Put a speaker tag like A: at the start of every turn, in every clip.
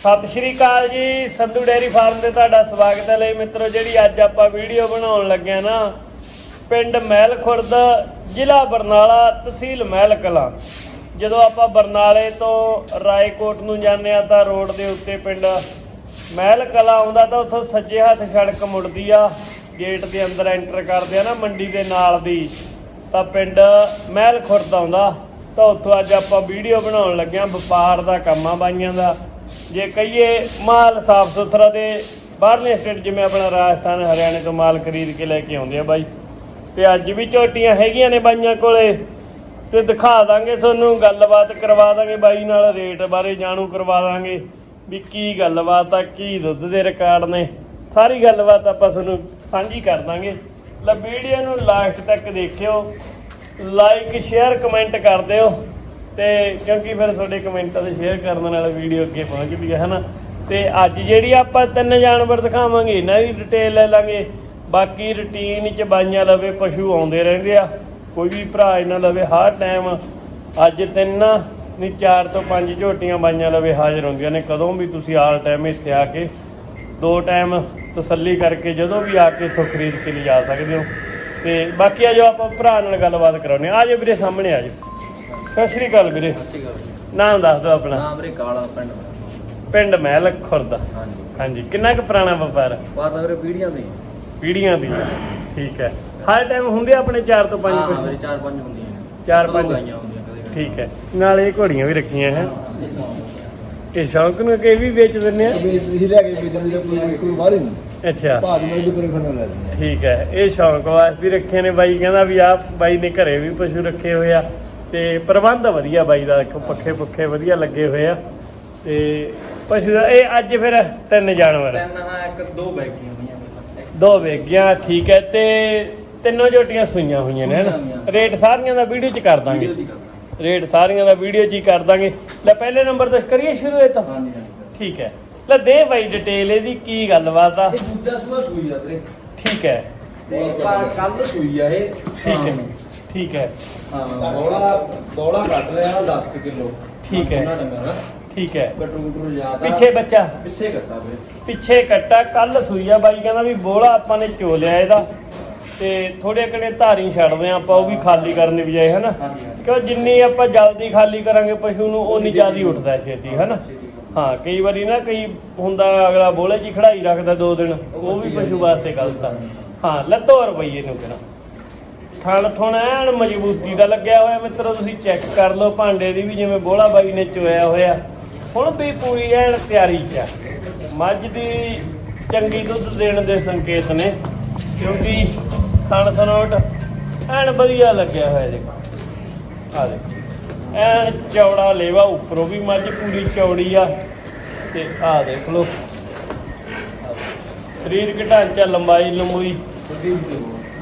A: ਸਤਿ ਸ਼੍ਰੀ ਅਕਾਲ ਜੀ, Sandhu dairy farm ਤੇ ਤੁਹਾਡਾ ਸਵਾਗਤ ਹੈ ਲਈ ਮਿੱਤਰੋ, ਜਿਹੜੀ ਅੱਜ ਆਪਾਂ ਵੀਡੀਓ ਬਣਾਉਣ ਲੱਗੇ ਆ ਨਾ, ਪਿੰਡ ਮਹਿਲ ਖੁਰਦ ਜ਼ਿਲ੍ਹਾ ਬਰਨਾਲਾ, ਤਹਿਸੀਲ ਮਹਿਲ ਕਲਾਂ ਜਦੋਂ ਆਪਾਂ ਬਰਨਾਲੇ ਤੋਂ ਰਾਏਕੋਟ ਨੂੰ ਜਾਂਦੇ ਆ ਤਾਂ ਰੋਡ ਦੇ ਉੱਤੇ ਪਿੰਡ ਮਹਿਲ ਕਲਾਂ ਆਉਂਦਾ ਤਾਂ ਉੱਥੋਂ ਸੱਜੇ ਹੱਥ ਸੜਕ ਮੁੜਦੀ ਆ, ਗੇਟ ਦੇ ਅੰਦਰ ਐਂਟਰ ਕਰਦੇ ਆ ਨਾ, ਮੰਡੀ ਦੇ ਨਾਲ ਦੀ, ਤਾਂ ਪਿੰਡ ਮਹਿਲ ਖੁਰਦ ਆਉਂਦਾ। ਤਾਂ ਉੱਥੋਂ ਅੱਜ ਆਪਾਂ ਵੀਡੀਓ ਬਣਾਉਣ ਲੱਗਿਆ ਵਪਾਰ ਦਾ ਕੰਮ ਆ ਬਾਈਆਂ ਦਾ। ਜੇ ਕਹੀਏ ਮਾਲ ਸਾਫ਼ ਸੁਥਰਾ ਤੇ ਬਾਹਰਲੇ ਸਟੇਟ ਜਿਵੇਂ ਆਪਣਾ ਰਾਜਸਥਾਨ, ਹਰਿਆਣੇ ਤੋਂ ਮਾਲ ਖਰੀਦ ਕੇ ਲੈ ਕੇ ਆਉਂਦੇ ਆ ਬਾਈ। ਤੇ ਅੱਜ ਵੀ ਝੋਟੀਆਂ ਹੈਗੀਆਂ ਨੇ ਬਾਈਆਂ ਕੋਲੇ। ਤੇ ਦਿਖਾ ਦਾਂਗੇ ਤੁਹਾਨੂੰ, ਗੱਲਬਾਤ ਕਰਵਾ ਦਾਂਗੇ ਬਾਈ ਨਾਲ, ਰੇਟ ਬਾਰੇ ਜਾਣੂ ਕਰਵਾ ਦਾਂਗੇ ਵੀ ਕੀ ਗੱਲਬਾਤ ਆ, ਕੀ ਦੁੱਧ ਦੇ ਰਿਕਾਰਡ ਨੇ। ਸਾਰੀ ਗੱਲਬਾਤ ਆਪਾਂ ਤੁਹਾਨੂੰ ਸਾਂਝੀ ਕਰ ਦਾਂਗੇ। ਲੈ ਵੀਡੀਓ ਨੂੰ ਲਾਸਟ ਤੱਕ ਦੇਖਿਓ ਲਾਈਕ ਸ਼ੇਅਰ ਕਮੈਂਟ ਕਰ ਦਿਓ। ਤੇ ਕਿਉਂਕਿ ਫਿਰ ਤੁਹਾਡੇ ਕਮੈਂਟਾਂ ਤੇ ਸ਼ੇਅਰ ਕਰਨ ਨਾਲ ਵੀਡੀਓ ਅੱਗੇ ਪਹੁੰਚਦੀ ਹੈ ਹਨਾ? ਤੇ ਅੱਜ ਜਿਹੜੀ ਆਪਾਂ ਤਿੰਨ ਜਾਨਵਰ ਦਿਖਾਵਾਂਗੇ, ਇਹਨਾਂ ਦੀ ਡਿਟੇਲ ਲੈ ਲਾਂਗੇ। ਬਾਕੀ ਰੁਟੀਨ ਚ ਬਾਈਆਂ ਲਵੇ, ਪਸ਼ੂ ਆਉਂਦੇ ਰਹਿੰਦੇ ਆ। ਕੋਈ ਵੀ ਭਰਾ ਇਹਨਾਂ ਲਵੇ, ਹਰ ਟਾਈਮ ਅੱਜ ਤਿੰਨ ਨਹੀਂ, ਚਾਰ ਤੋਂ ਪੰਜ ਝੋਟੀਆਂ ਬਾਈਆਂ ਲਵੇ ਹਾਜ਼ਰ ਹੁੰਦੀਆਂ ਨੇ। ਕਦੋਂ ਵੀ ਤੁਸੀਂ ਆਲ ਟਾਈਮ ਇੱਥੇ ਆ ਕੇ, ਦੋ ਟਾਈਮ ਤਸੱਲੀ ਕਰਕੇ ਜਦੋਂ ਵੀ ਆ ਕੇ ਇੱਥੋਂ ਖਰੀਦ ਕੇ ਲਿਜਾ ਸਕਦੇ ਹੋ। ਤੇ ਬਾਕੀ ਆ ਜੋ ਆਪਾਂ ਭਰਾ ਨਾਲ ਗੱਲਬਾਤ ਕਰਾਉਨੇ ਆ ਜਾਓ ਵੀਰੇ, ਸਾਹਮਣੇ ਆ ਜਾਓ। ਸਤਿ ਸ਼੍ਰੀ ਅਕਾਲ ਵੀਰੇ।
B: ਸਤਿ ਸ਼੍ਰੀ ਅਕਾਲ
A: ਨਾਮ ਦੱਸ ਦਿਓ ਆਪਣਾ।
B: ਨਾਮ ਵੀਰੇ ਕਾਲਾ ਪਿੰਡ ਮੇਰਾ।
A: ਪਿੰਡ ਮਹਿਲ ਖੁਰਦ।
B: ਹਾਂਜੀ।
A: ਹਾਂਜੀ ਕਿੰਨਾ ਕੁ ਪੁਰਾਣਾ ਵਪਾਰ?
B: ਵੀਰੇ ਪੀੜੀਆਂ ਦੀ
A: ਪੀੜੀਆਂ ਦੀ। ਠੀਕ ਹੈ। ਹਰ ਟਾਈਮ ਹੁੰਦੇ ਆ ਆਪਣੇ 4 ਤੋਂ 5
B: ਹਾਂ ਵੀਰੇ ਚਾਰ ਪੰਜ ਹੁੰਦੀਆਂ ਨੇ।
A: ਚਾਰ
B: ਕਦੋਂ
A: ਪੰਜ।
B: ਗਾਈਆਂ ਹੁੰਦੀਆਂ ਕਦੇ ਕਦੇ।
A: ਠੀਕ ਹੈ। ਨਾਲੇ ਇਹ ਘੋੜੀਆਂ ਵੀ ਰੱਖੀਆਂ ਹੈ।
B: ਇਹ ਸੌਂ
A: ਇਹ ਸ਼ੌਂਕ ਨੂੰ ਕਿ ਇਹ ਵੀ ਵੇਚ ਦਿੰਦੇ ਆ?
C: ਵੇਚ ਹੀ ਲੈ ਕੇ ਵੇਚਣ ਦੀ ਤਾਂ ਕੋਈ ਕੋਈ ਵਾਲੀ ਨਹੀਂ
A: ਅੱਛਾ।
C: ਭਾਜ ਮੈਂ ਜੋ ਕਰੇ ਫਨ ਲੈ ਲੈਂਦੇ
A: ਠੀਕ ਹੈ। ਇਹ ਸ਼ੌਂਕ ਵਾਸਤੇ ਹੀ ਰੱਖੇ ਨੇ ਬਾਈ। ਕਹਿੰਦਾ ਵੀ ਆਹ ਬਾਈ ਨੇ ਘਰੇ ਵੀ ਪਸ਼ੂ ਰੱਖੇ ਹੋਏ ਆ। ਤੇ ਪ੍ਰਬੰਧ ਵਧੀਆ ਬਾਈ ਦਾ ਦੇਖੋ ਪੱਖੇ ਪੁੱਖੇ ਵਧੀਆ ਲੱਗੇ ਹੋਏ ਆ। ਤੇ ਪਸ਼ੂ ਦਾ ਇਹ ਅੱਜ ਫਿਰ ਤਿੰਨ ਜਾਨਵਰ।
B: ਤਿੰਨ ਹਾਂ ਇੱਕ ਦੋ ਬੈਗੀਆਂ ਹੋਈਆਂ।
A: ਦੋ ਵੇਗੀਆਂ ਠੀਕ ਹੈ ਤੇ ਤਿੰਨੋਂ ਝੋਟੀਆਂ ਸੂਈਆਂ ਹੋਈਆਂ ਨੇ ਹਨਾ। ਰੇਟ ਸਾਰੀਆਂ ਦਾ ਵੀਡੀਓ 'ਚ ਕਰ ਦਾਂਗੇ। ਰੇਟ ਸਾਰੀਆਂ ਦਾ ਵੀਡੀਓ 'ਚ ਹੀ ਕਰ ਦਾਂਗੇ। ਲੈ ਪਹਿਲੇ ਨੰਬਰ ਤੋਂ ਕਰੀਏ ਸ਼ੁਰੂ ਇਹ ਤਾਂ?
B: ਹਾਂਜੀ ਹਾਂਜੀ।
A: ਠੀਕ ਹੈ। ਲੈ ਦੇ ਬਾਈ ਡਿਟੇਲ ਇਹਦੀ ਕੀ ਗੱਲਬਾਤ ਆ?
B: ਇਹ ਦੂਜਾ ਸੂਆ ਸੂਈ ਆ ਵੀਰੇ।
A: ਠੀਕ ਹੈ।
B: ਤੇ ਕੱਲ ਸੂਈ ਆ ਇਹ।
A: ਠੀਕ ਹਾਂ। ਠੀਕ ਹੈ।
B: ਹਾਂ ਬੋਲਾ ਬੋਲਾ ਕੱਢ ਲਿਆ 10 ਕਿਲੋ।
A: ਠੀਕ ਹੈ।
B: ਉਹਨਾਂ ਡੰਗਾਂ ਦਾ।
A: ਠੀਕ ਹੈ।
B: ਕਟਰੂ ਕਟਰੂ ਜ਼ਿਆਦਾ
A: ਪਿੱਛੇ ਬੱਚਾ।
B: ਪਿੱਛੇ ਕਰਤਾ ਵੀਰੇ।
A: ਪਿੱਛੇ ਕੱਟਾ ਕੱਲ ਸੂਈ ਆ ਬਾਈ ਕਹਿੰਦਾ ਵੀ ਬੋਲਾ ਆਪਾਂ ਨੇ ਚੋ ਲਿਆ ਇਹਦਾ। ਤੇ ਥੋੜੇ ਕਣੇ ਧਾਰੀ ਛੱਡਦੇ ਆਪਾਂ ਉਹ ਵੀ ਖਾਲੀ ਕਰਨ ਦੀ ਬਜਾਏ ਹਨਾ? ਕਿਉਂ ਜਿੰਨੀ ਆਪਾਂ ਜਲਦੀ ਖਾਲੀ ਕਰਾਂਗੇ ਪਸ਼ੂ ਨੂੰ ਉਨੀ ਜ਼ਿਆਦਾ ਉੱਠਦਾ ਛੇਤੀ ਹਨਾ? ਹਾਂ ਕਈ ਵਾਰੀ ਨਾ ਕਈ ਹੁੰਦਾ ਅਗਲਾ ਬੋਲੇ ਜੀ ਖੜਾਈ ਰੱਖਦਾ ਦੋ ਦਿਨ ਉਹ ਵੀ ਪਸ਼ੂ ਵਾਸਤੇ ਗਲਤ ਆ। ਹਾਂ ਲੱਤੋ ਰੁਪਈਏ ਨੂੰ ਕਿਹੜਾ ਥਣ ਥਣ ਐਨ ਮਜ਼ਬੂਤੀ ਦਾ ਲੱਗਿਆ ਹੋਇਆ ਮਿੱਤਰੋ, ਤੁਸੀਂ ਚੈੱਕ ਕਰ ਲਓ ਭਾਂਡੇ ਦੀ ਵੀ ਜਿਵੇਂ ਬੋਲਾ ਬਾਈ ਨੇ ਚੋਇਆ ਹੋਇਆ। ਹੁਣ ਵੀ ਪੂਰੀ ਐਨ ਤਿਆਰੀ ਚ ਆ। ਮੱਝ ਦੀ ਚੰਗੀ ਦੁੱਧ ਦੇਣ ਦੇ ਸੰਕੇਤ ਨੇ, ਕਿਉਂਕਿ ਥਣ ਥਣੋਟ ਐਨ ਵਧੀਆ ਲੱਗਿਆ ਹੋਇਆ ਦੇਖੋ। ਆ ਦੇਖੋ। ਐਨ ਚੌੜਾ ਲੇਵਾ ਉੱਪਰੋਂ ਵੀ ਮੱਝ ਪੂਰੀ ਚੌੜੀ ਆ। ਤੇ ਆ ਦੇਖ ਲਓ। ਸਰੀਰਕ ਢਾਂਚਾ ਲੰਬਾਈ ਲੰਬੂਈ।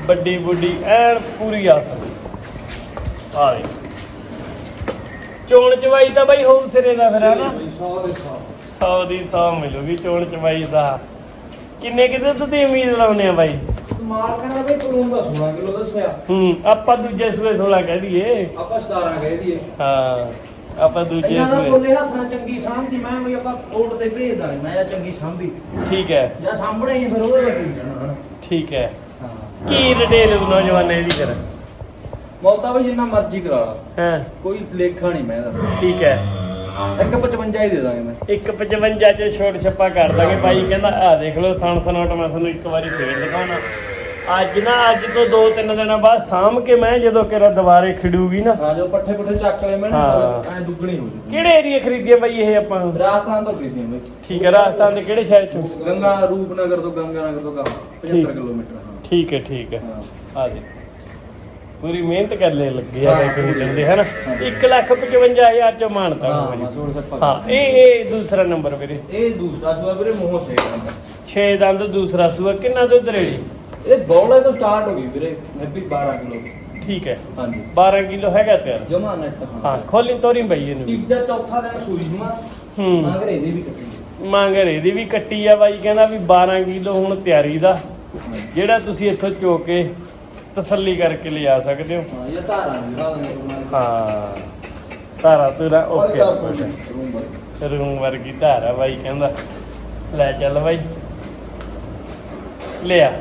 A: ਵੱਡੀ ਬੁੱਢੀ ਐਨ ਪੂਰੀ ਆ ਸਕਦੀ। ਆ ਦੇ ਚੋਣ ਚਵਾਈ ਤਾਂ ਬਾਈ ਹੋਊ ਸਿਰੇ ਦਾ ਫਿਰ ਹਨਾ?
B: 100 ਦੇ 100
A: 100 ਦੀ 100 ਮਿਲੂਗੀ ਚੋਣ ਚਵਾਈ ਦਾ। ਕਿੰਨੇ ਕਿਤੇ ਤੁਸੀਂ ਉਮੀਦ ਲਾਉਨੇ ਆ ਬਾਈ?
B: ਮਾਰ ਕਹਿੰਦਾ ਬਈ ਕਰੂੰ ਦਾ 16 ਕਿਲੋ ਦੱਸਿਆ।
A: ਹੂੰ ਆਪਾਂ ਦੂਜੇ ਸੂਏ 16 ਕਹਿ ਦਈਏ।
B: ਆਪਾਂ 17 ਕਹਿ ਦਈਏ।
A: ਹਾਂ ਆਪਾਂ ਦੂਜੇ
B: ਇਹਨਾਂ ਦਾ
A: ਸੂਏ।
B: ਬੋਲੇ ਹੱਥ ਨਾਲ ਚੰਗੀ ਸਾਂਭੀ ਮੈਂ ਵੀ ਆਪਾਂ ਕੋਟ ਤੇ ਭੇਜਦਾ ਨੀ, ਮੈਂ ਜਾਂ ਚੰਗੀ ਸਾਂਭੀ।
A: ਠੀਕ ਹੈ।
B: ਜਾਂ ਸਾਂਭਣਾ ਹੀ ਫਿਰ ਉਹਦੇ ਲੱਗੀ ਜਾਣਾ
A: ਠੀਕ ਹਾਂ। ਕੀ ਡਿਟੇਲ ਨੌਜਵਾਨ ਇਹਦੀ ਫਿਰ?
B: ਮੌਤਾ ਵੀ ਜਿੰਨਾ ਮਰਜ਼ੀ ਕਰਾ ਲਾ।
A: ਹਾਂ।
B: ਕੋਈ ਲੇਖਾ ਨਹੀਂ ਮੈਂ ਇਹਦਾ।
A: ਠੀਕ ਹੈ।
B: ਇੱਕ 55 ਹੀ ਦੇ ਦਾਂਗੇ ਮੈਂ।
A: 155 ਚ ਛੋਟ ਛੱਪਾ ਕਰ ਦਾਂਗੇ। ਬਾਈ ਕਹਿੰਦਾ ਆ ਦੇਖ ਲਓ ਥਣ ਥਣੋਟ ਮੈਂ ਤੁਹਾਨੂੰ ਇੱਕ ਵਾਰੀ ਫੇਰ ਦਿਖਾਉਣਾ। ਅੱਜ ਨਾ ਅੱਜ ਤੋਂ ਦੋ ਤਿੰਨ ਦਿਨਾਂ ਬਾਅਦ ਸਾਂਭ ਕੇ ਮੈਂ ਜਦੋਂ ਕਿਰਾ ਦੁਬਾਰੇ ਖਿੜੂਗੀ ਨਾ।
B: ਹਾਂ ਜੋ ਪੱਠੇ ਪੁੱਠੇ ਚੱਕ ਲਏ ਮੈਂ
A: ਹਾਂ।
B: ਐ ਦੁੱਗਣੀ ਹੋ ਜੂ
A: ਕਿਹੜੇ ਏਰੀਆ ਖਰੀਦੀਏ ਬਾਈ ਇਹ ਆਪਾਂ?
B: ਰਾਜਸਥਾਨ ਤੋਂ ਖਰੀਦੀ ਮੈਂ
A: ਠੀਕ ਹੈ ਰਾਜਸਥਾਨ ਦੇ ਕਿਹੜੇ ਸ਼ਹਿਰ ਚੋਂ?
B: ਗੰਗਾ ਰੂਪਨਗਰ ਤੋਂ ਗੰਗਾ ਨਗਰ ਤੋਂ ਕੰਮ
A: ਠੀਕ।
B: 75 ਕਿਲੋਮੀਟਰ ਹਾਂ।
A: ਠੀਕ ਹੈ ਠੀਕ ਹੈ।
B: ਹਾਂ।
A: ਆ ਦੇ ਪੂਰੀ ਮਿਹਨਤ ਕਰ ਲੈ ਲੱਗੇ ਆ
B: ਹਾਂ,
A: ਬਾਈ ਖਰੀਦਣ ਦੇ ਹਨਾ
B: ਹਾਂ।
A: 1 ਲੱਖ 55000 ਚ ਮਾਨਤਾ
B: ਹਾਂ
A: ਹਾਂ ਇਹ ਇਹ ਦੂਸਰਾ ਨੰਬਰ ਵੀਰੇ।
B: ਇਹ ਦੂਸਰਾ ਸੂਆ ਵੀਰੇ ਮੋਹ ਸੇ
A: 6 ਦੰਦ ਦੂਸਰਾ ਸੂਆ ਕਿੰਨਾ ਦੁੱਧ ਰੇੜੀ?
B: ਇਹ ਬੌਲੇ ਤੋਂ ਸਟਾਰਟ ਹੋ ਗਈ ਵੀਰੇ। ਮੈਂ ਵੀ 12 ਕਿਲੋ।
A: ਠੀਕ ਹੈ।
B: ਹਾਂਜੀ।
A: 12 ਕਿਲੋ ਹੈਗਾ ਤਿਆਰ
B: ਜਮਾ ਨੈਟ
A: ਹਾਂ। ਖੋਲੀ ਤੋਰੀ ਬਈ ਇਹਨੂੰ।
B: ਤੀਜਾ ਚੌਥਾ ਦਿਨ ਸੂਈ ਨੂੰ
A: ਹੂੰ।
B: ਮਗਰ ਇਹਦੀ ਵੀ ਕੱਟੀ
A: ਮੰਗਰ ਇਹਦੀ ਵੀ ਕੱਟੀ ਆ ਬਾਈ ਕਹਿੰਦਾ ਵੀ 12 ਕਿਲੋ ਹੁਣ ਤਿਆਰੀ ਦਾ। ਜਿਹੜਾ ਤੁਸੀਂ ਇੱਥੋਂ ਚੋ ਕੇ ਤਸੱਲੀ ਕਰਕੇ ਲਿਜਾ ਸਕਦੇ ਹੋ।
B: ਹਾਂ ਇਹ ਧਾਰਾਂ
A: ਹਾਂ। ਤਾਰਾ ਤੇਰਾ ਓਕੇ
C: ਰੂਮ
A: ਵਰਗੀ ਧਾਰ ਆ ਬਾਈ ਕਹਿੰਦਾ। ਲੈ ਚੱਲ ਬਾਈ। ਲਿਆ।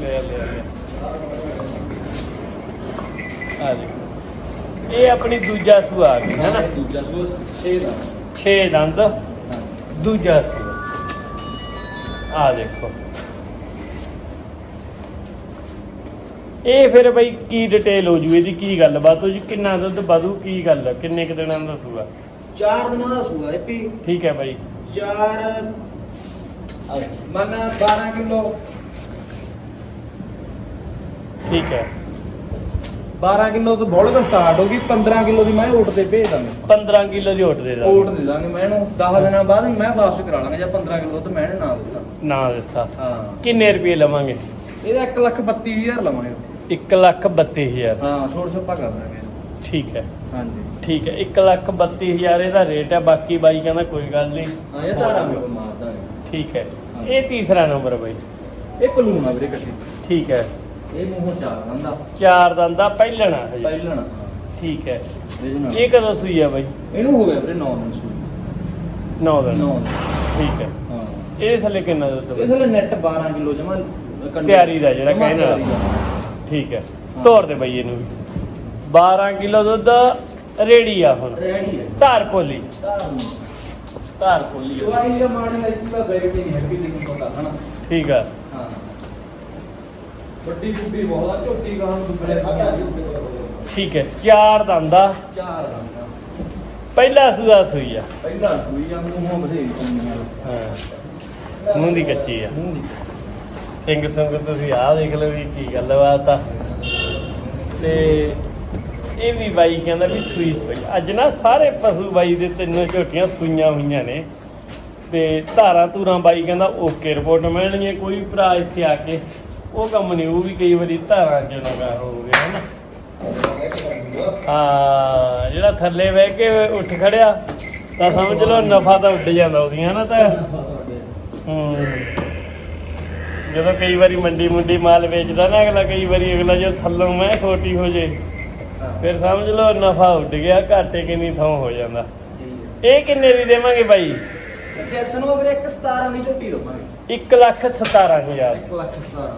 A: ਲੈ ਲੈ ਲੈ। ਆ ਜੀ। ਇਹ ਆਪਣੀ ਦੂਜਾ ਸੂਆ ਆ ਹੈ ਨਾ?
B: ਦੂਜਾ ਸੂਸ 6 ਦਾ
A: 6 ਦੰਦ। ਦੂਜਾ ਸੂਆ। ਆ ਦੇਖੋ। ਇਹ ਫਿਰ ਬਈ ਕੀ ਡਿਟੇਲ ਹੋ ਜੂ? ਇਹਦੀ ਕੀ ਗੱਲ? ਬਾਤ ਹੋ ਜੀ ਕਿੰਨਾ ਦੁੱਧ ਵਧੂ? ਕੀ ਗੱਲ? ਆ? ਕਿੰਨੇ ਕੁ ਦਿਨਾਂ ਦਾ ਸੂਆ?
B: ਚਾਰ ਦਿਨਾਂ ਦਾ ਸੂਆ ਹੈ ਪੀ।
A: ਠੀਕ ਹੈ ਬਾਈ।
B: ਚਾਰ ਮਨ 12 ਕਿਲੋ।
A: ਠੀਕ ਹੈ।
B: 12 ਕਿਲੋ ਤੋਂ ਬੋਲ ਤੋਂ ਸਟਾਰਟ ਹੋਗੀ 15 ਕਿਲੋ ਦੀ ਮੈਂ ਓਟ ਤੇ ਭੇਜ ਦਾਂਗੇ
A: 15 ਕਿਲੋ ਦੀ ਓਟ ਦੇ
B: ਓਟ
A: ਦਾਂਗੇ
B: ਦੇ ਦਾਂਗੇ ਮੈਂ ਇਹਨੂੰ 10 ਦਿਨਾਂ ਬਾਅਦ ਮੈਂ ਵਾਪਸ ਕਰਾ ਲਾਂਗਾ ਜਾਂ 15 ਕਿਲੋ ਤੇ ਮੈਂ ਇਹਨੇ ਨਾ ਦੇਣਾ
A: ਨਾ ਦਿੱਤਾ।
B: ਹਾਂ।
A: ਕਿੰਨੇ ਰੁਪਏ ਲਵਾਂਗੇ?
B: ਇਹਦਾ 1 ਲੱਖ 32000 ਲਵਾਂਗੇ।
A: 1 ਲੱਖ 32000
B: ਹਾਂ ਛੋੜ ਛੱਪਾ ਕਰ ਦਾਂਗੇ।
A: ਠੀਕ ਹੈ।
B: ਹਾਂਜੀ।
A: ਠੀਕ ਹੈ 1 ਲੱਖ 32000 ਇਹਦਾ ਰੇਟ ਹੈ ਬਾਕੀ ਬਾਈ ਕਹਿੰਦਾ ਕੋਈ ਗੱਲ ਨਹੀਂ।
B: ਹਾਂ ਇਹ ਧਾਰਾ ਮੇਰੇ ਕੋਲ
A: ਠੀਕ ਹੈ। ਇਹ ਤੀਸਰਾ ਨੰਬਰ ਬਾਈ।
B: ਇਹ ਕਲੂਨ ਆ ਵੀਰੇ ਕੱਟੀ
A: ਠੀਕ ਹੈ।
B: ਇਹ ਮੂੰਹੋਂ ਚਾਰ ਦੰਦਾ
A: ਚਾਰ ਦੰਦ ਪਹਿਲਣਾ ਹਜੇ
B: ਪਹਿਲਣਾ
A: ਠੀਕ ਹੈ।
B: ਇਹਦੇ ਨਾਲ
A: ਇਹ ਕਦੋਂ ਸੂਈ ਆ ਬਾਈ?
B: ਇਹਨੂੰ ਹੋ ਗਿਆ ਵੀਰੇ 9 ਦਿਨ ਸੂਈ।
A: 9 ਦਿਨ।
B: 9
A: ਠੀਕ ਹੈ।
B: ਹਾਂ।
A: ਇਹ ਥੱਲੇ ਕਿੰਨਾ ਦੁੱਧ
B: ਇਹ
A: ਬਾਈ?
B: ਥਲੇ ਨੈਟ 12 ਕਿਲੋ ਜਮਾ
A: ਤਿਆਰੀ ਦਾ ਜਿਹੜਾ ਕਹਿਣਾ। ਠੀਕ ਹੈ।
B: ਹਾਂ।
A: ਤੋਰ ਦੇ ਬਾਈ ਇਹਨੂੰ ਵੀ। 12 ਕਿਲੋ ਦੁੱਧ ਰੇੜੀ ਆ ਹੁਣ।
B: ਰੈਡੀ ਹੈ
A: ਧਾਰ ਪੋਲੀ।
B: ਧਾਰ
A: ਪੋਲੀ ਆ।
B: ਦਾ ਮਾਣੇ ਨਹੀਂ ਪਤਾ ਹਨਾ।
A: ਠੀਕ ਆ।
B: ਹਾਂ। ਵੱਡੀ ਬੁੱਢੀ ਬਹੁਤ ਆ ਝੋਟੀ ਗਾਂ ਨੂੰ ਦੁੱਬਰੇ
A: ਠੀਕ ਹੈ ਚਾਰ ਦੰਦਾ
B: ਚਾਰ ਦੰਦਾ
A: ਪਹਿਲਾ ਸੂਆ ਸੂਈ ਆ।
B: ਪਹਿਲਾ ਸੂਈ ਆ ਮੂੰਹੋਂ ਬਥੇਰੀ ਕੰਨੀਆਂ
A: ਹਾਂ ਮੂੰਹ ਦੀ ਕੱਚੀ ਆ।
B: ਮੂੰਹ ਦੀ
A: ਸਿੰਘ ਸੰਗ ਤੁਸੀਂ ਆਹ ਦੇਖ ਲਓ ਵੀ ਕੀ ਗੱਲਬਾਤ ਆ। ਤੇ ਇਹ ਵੀ ਬਾਈ ਕਹਿੰਦਾ ਵੀ ਸੂਈ ਸੂਈ। ਅੱਜ ਨਾ ਸਾਰੇ ਪਸ਼ੂ ਬਾਈ ਦੇ ਤਿੰਨੋਂ ਝੋਟੀਆਂ ਸੂਈਆਂ ਹੋਈਆਂ ਨੇ। ਤੇ ਧਾਰਾਂ ਧੂਰਾਂ ਬਾਈ ਕਹਿੰਦਾ ਓਕੇ ਰਿਪੋਰਟ ਮਿਲਣਗੀਆਂ ਕੋਈ ਭਰਾ ਇੱਥੇ ਆ ਕੇ। ਉਹ ਕੰਮ ਨਹੀਂ ਉਹ ਵੀ ਕਈ ਵਾਰੀ ਧਾਰਾਂ ਚ ਨਗਾ ਹੋ ਗਿਆ ਹਨਾ ਹਾਂ ਜਿਹੜਾ ਥੱਲੇ ਬਹਿ ਕੇ ਉੱਠ ਖੜਿਆ ਤਾਂ ਸਮਝ ਲਓ ਨਫਾ ਤਾਂ ਉੱਡ ਜਾਂਦਾ ਉਹਦੀਆਂ ਨਾ ਤਾਂ। ਹੂੰ। ਜਦੋਂ ਕਈ ਵਾਰੀ ਮੰਡੀ ਮੁੰਡੀ ਮਾਲ ਵੇਚਦਾ ਨਾ ਅਗਲਾ ਕਈ ਵਾਰੀ ਅਗਲਾ ਜੇ ਥੱਲੋਂ ਮੈਂ ਖੋਟੀ ਹੋ ਜੇ ਫਿਰ ਸਮਝ ਲਓ ਨਫਾ ਉੱਡ ਗਿਆ ਘਾਟੇ ਕਿੰਨੀ ਥਾਂ ਹੋ ਜਾਂਦਾ। ਇਹ ਕਿੰਨੇ ਦੀ ਦੇਵਾਂਗੇ ਬਾਈ?
B: ਕਿਸਨੋ ਵੀਰੇ ਇੱਕ 17 ਦੀ ਝੋਟੀ ਦਵਾਂਗੇ।
A: 1 ਲੱਖ 17000
B: 1 ਲੱਖ 17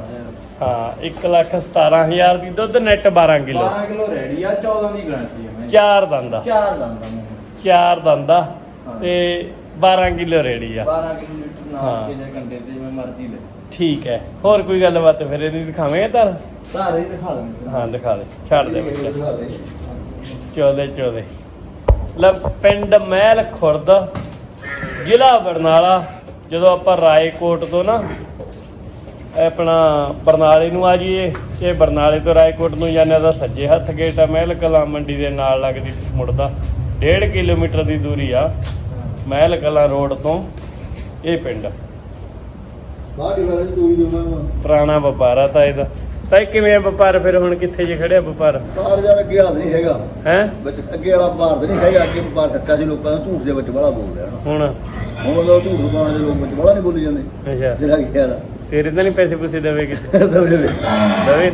A: ਹਾਂ 1 ਲੱਖ 17000 ਦੀ ਦੁੱਧ ਨੈਟ 12 ਕਿਲੋ।
B: 12 ਕਿਲੋ ਰੈਡੀ ਆ 14 ਦੀ ਗਾਰੰਟੀ ਆ ਮੈਂ।
A: ਚਾਰ ਦੰਦਾ।
B: ਚਾਰ ਦੰਦਾਂ ਮੂੰਹ
A: ਚਾਰ ਦੰਦਾ
B: ਹਾਂ।
A: ਤੇ 12 ਕਿਲੋ ਰੇੜੀ ਆ।
B: 12 ਕਿਲੋ ਲੀਟਰ ਨਾਲ
A: ਹਾਂ।
B: ਕੇ ਜਾਂ ਘੰਟੇ ਤੇ ਜਿਵੇਂ ਮਰਜ਼ੀ ਲੈ।
A: ਠੀਕ ਹੈ। ਹੋਰ ਕੋਈ ਗੱਲਬਾਤ ਫਿਰ ਇਹਦੀ ਦਿਖਾਵੇਂਗੇ ਤਾਂ?
B: ਸਾਰੇ ਹੀ ਦਿਖਾ ਦਿੰਦੇ
A: ਹਾਂ ਦਿਖਾ ਦੇ। ਛੱਡ ਦੇ ਚੋਲੇ ਲੈ ਪਿੰਡ ਮਹਿਲ ਖੁਰਦ ਜ਼ਿਲ੍ਹਾ ਬਰਨਾਲਾ। ਜਦੋਂ ਆਪਾਂ ਰਾਏਕੋਟ ਤੋਂ ਨਾ ਆਪਣਾ ਬਰਨਾਲੇ ਨੂੰ ਆ ਜਾਈਏ ਇਹ ਬਰਨਾਲੇ ਤੋਂ ਰਾਏਕੋਟ ਨੂੰ ਜਾਂਦੇ ਦਾ ਸੱਜੇ ਹੱਥ ਗੇਟ ਆ ਮਹਿਲ ਕਲਾਂ ਮੰਡੀ ਦੇ ਨਾਲ ਲੱਗਦੀ ਮੁੜਦਾ। 1.5 ਕਿਲੋਮੀਟਰ ਦੀ ਦੂਰੀ ਆ ਮਹਿਲ ਕਲਾਂ ਰੋਡ ਤੋਂ ਇਹ ਪਿੰਡ।
C: ਵਾਲਾ ਜੀ ਦੂਣਾ
A: ਪੁਰਾਣਾ ਵਪਾਰ ਆ ਤਾਂ ਇਹਦਾ। ਤਾਂ ਇਹ ਕਿਵੇਂ ਆ ਵਪਾਰ ਫਿਰ ਹੁਣ ਕਿੱਥੇ ਜੇ ਖੜਿਆ ਵਪਾਰ?
C: ਬਾਹਰ ਜਾ ਅੱਗੇ ਹਾਲ ਨਹੀਂ ਹੈਗਾ।
A: ਹੈ?
C: ਵਿੱਚ ਅੱਗੇ ਵਾਲਾ ਭਾਰਤ ਨਹੀਂ ਹੈਗਾ ਅੱਗੇ ਵਪਾਰ ਸੱਚਾ ਸੀ ਲੋਕਾਂ ਦਾ ਝੂਠ ਦੇ ਵਿੱਚ ਬੜਾ ਬੋਲ ਰਿਹਾ
A: ਹੁਣ
C: ਹੁਣ ਲੋਕ ਝੂਠ ਪਾਉਣ ਦੇ ਲੋਕ ਵਿੱਚ ਬੜਾ ਨਹੀਂ ਬੋਲੀ ਜਾਂਦੇ।
A: ਅੱਛਾ।
C: ਜਿਹੜਾ ਕੀ ਹੈ
A: ਤੇਰੇ ਤਾਂ ਨਹੀਂ ਪੈਸੇ ਪੂਸੇ ਦੇਵੇ ਕਿਤੇ?
C: ਦਵੇ ਵੇ
A: ਦਵੇ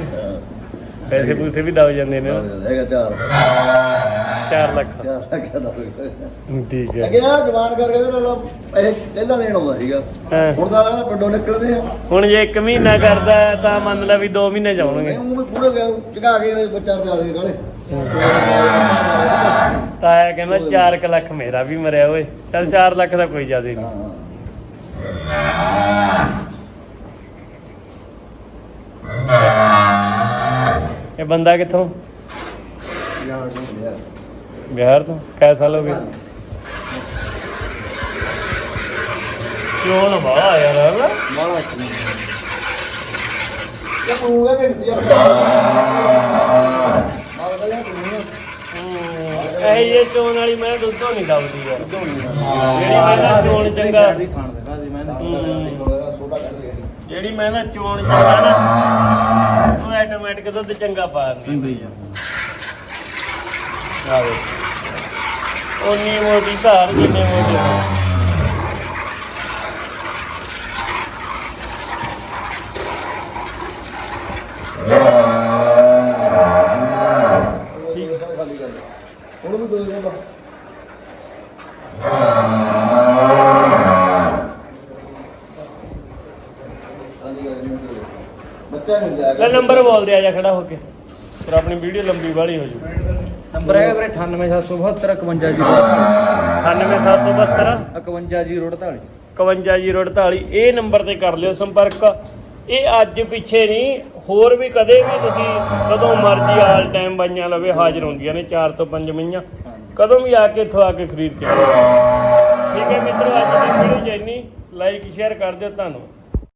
A: ਪੈਸੇ ਪੂਸੇ ਵੀ ਦਵ ਜਾਂਦੇ ਨੇ। ਨਾ।
C: ਹੈਗਾ ਚਾਰ।
A: 4 ਲੱਖ।
C: ਚਾਰ ਲੱਖ ਦਾ
A: ਠੀਕ ਹੈ।
C: ਅੱਗੇ ਨਾ ਜਵਾਨ ਕਰਕੇ ਇਹਦੇ ਨਾਲ ਇਹ ਪਹਿਲਾਂ ਦੇਣ ਆਉਂਦਾ ਸੀਗਾ।
A: ਹਾਂ।
C: ਹੁਣ ਤਾਂ ਨਾ ਪਿੰਡੋਂ ਨਿਕਲਦੇ ਆ।
A: ਹੁਣ ਜੇ 1 ਮਹੀਨਾ ਕਰਦਾ ਹੈ ਤਾਂ ਮੰਨ ਲੈ ਵੀ 2 ਮਹੀਨੇ ਜਾਉਣਗੇ।
C: ਉਹ ਵੀ ਪੂਰੇ ਗਿਆ। ਚਗਾ ਕੇ ਇਹਨੇ ਬੱਚਾ ਦੇ ਗਾਲੇ।
A: ਤਾਇਆ ਕਹਿੰਦਾ 4 ਲੱਖ ਮੇਰਾ ਵੀ ਮਰਿਆ ਓਏ। ਚੱਲ 4 ਲੱਖ ਦਾ ਕੋਈ ਜ਼ਿਆਦਾ ਨਹੀਂ। ਇਹ ਬੰਦਾ ਕਿੱਥੋਂ? ਬਿਹਾਰ ਤੋਂ। ਕੈ ਸਾਲ ਹੋ ਗਏ। ਕਿਉਂ ਨਾ ਬਾਹਰ ਯਾਰ ਹਨਾ?
C: ਮਾਲਾ ਕੀ ਇਹ ਪੂਰਾ ਕਿ ਦਿੱਤੀ ਆ ਮਾਲਾ ਦਾ ਯਾਰ ਦੁਨੀਆ
A: ਹੂੰ, ਇਹ ਇਹ ਚੋਣ ਵਾਲੀ ਮੈਂ ਦੁੱਧੋਂ ਨਹੀਂ ਦਬਦੀ ਯਾਰ। ਜਿਹੜੀ ਮੈਂ ਨਾ ਚੋਣ ਚੰਗਾ
B: ਦੀ ਥਾਣ ਦਿਖਾ ਦੇ ਮੈਂ
C: ਸੋਡਾ ਕੱਢ ਦੇ
A: ਜਿਹੜੀ ਮੈਂ ਨਾ ਚੋਣ ਚੰਗਾ ਨਾ ਉਹ ਆਟੋਮੈਟਿਕ ਦੁੱਧ ਚੰਗਾ ਪਾ ਦਿੰਦੀ ਆ। ਆਵੇ ਉਨੀ ਮੋਟੀ ਧਾਰ ਜਿੰਨੇ ਮੋਟੇ
C: ਉਹਨੂੰ ਵੀ ਦੇ ਦੇ ਬਾ ਬੱਚਾ ਨਹੀਂ ਜਾਏਗਾ
A: ਲੈ ਨੰਬਰ ਬੋਲ ਦਿਆ ਜਾ ਖੜਾ ਹੋ ਕੇ। ਫਿਰ ਆਪਣੀ ਵੀਡੀਓ ਲੰਬੀ ਵਾਲੀ ਹੋ ਜੂ।
B: ਨੰਬਰ ਹੈਗਾ ਵੀਰੇ 9877751048
A: 98772
B: 51048
A: ਇਹ ਨੰਬਰ ਤੇ ਕਰ ਲਿਓ ਸੰਪਰਕ। ਇਹ ਅੱਜ ਪਿੱਛੇ ਨਹੀਂ, ਹੋਰ ਵੀ ਕਦੇ ਵੀ ਤੁਸੀਂ ਕਦੋਂ ਮਰਜ਼ੀ ਆਲ ਟਾਈਮ ਬਾਈਆਂ ਲਵੇ, ਹਾਜ਼ਰ ਹੁੰਦੀਆਂ ਨੇ 4 ਤੋਂ 5 ਮਈਆਂ। ਕਦੋਂ ਵੀ ਆ ਕੇ ਇੱਥੋਂ ਆ ਕੇ ਖਰੀਦ ਕੇ ਠੀਕ ਹੈ ਮਿੱਤਰੋ, ਅੱਜ ਦੀ ਵੀਡੀਓ ਚ ਲਾਈਕ ਸ਼ੇਅਰ ਕਰ ਦਿਓ ਤੁਹਾਨੂੰ।